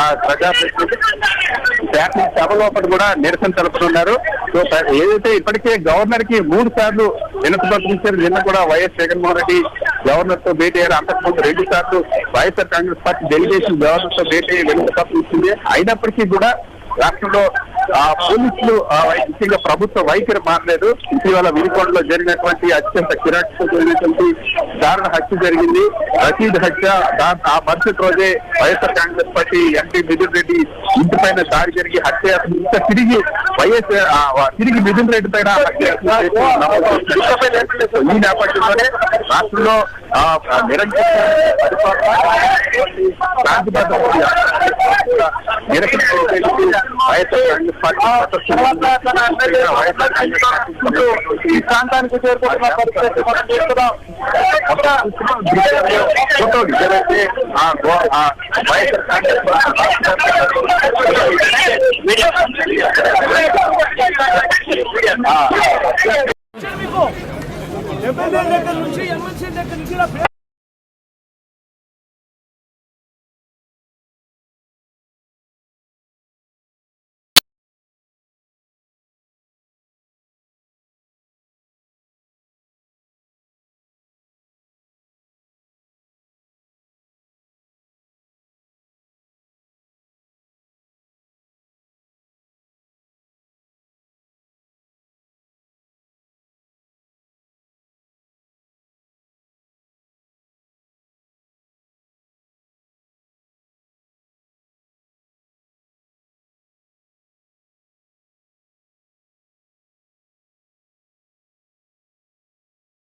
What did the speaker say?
ఆ ప్రజా శాసన సభ లోపల కూడా నిరసన తెలుపుతున్నారు. సో ఏదైతే ఇప్పటికే గవర్నర్కి మూడు సార్లు వినతి నిన్న కూడా వైఎస్ జగన్మోహన్ రెడ్డి గవర్నర్తో భేటీ అయ్యారు. అంతకుముందు రెండు సార్లు వైఎస్ఆర్ కాంగ్రెస్ పార్టీ డెలిగేషన్ గవర్నర్తో భేటీ అయ్యి వినతి ఇచ్చింది. అయినప్పటికీ కూడా రాష్ట్రంలో పోలీసులు ఆ వై- ముఖ్యంగా ప్రభుత్వ వైఖరి మారలేదు. ఇటీవల వినుకొండలో జరిగినటువంటి అత్యంత కిరాటకమైనటువంటి దారుణ హత్య జరిగింది. రషీద్ హత్య దా- ఆ మరుసటి రోజే YSR Congress party MP Mithun Reddy ఇంటి పైన దాడి జరిగి హత్య ఇంకా తిరిగి వైఎస్ ఆ, తిరిగి మిథున్ రెడ్డి పైన ఈ నేపథ్యంలోనే రాష్ట్రంలో ఆ, పరిపాలన, యొక్క నిరసన ఈ ప్రాంతానికి చేరుకుంటున్న పరిస్థితి మనం చూస్తున్నాం ఎమ్మెల్యే దగ్గర నుంచి ఎమ్మెల్సీ దగ్గర నుంచి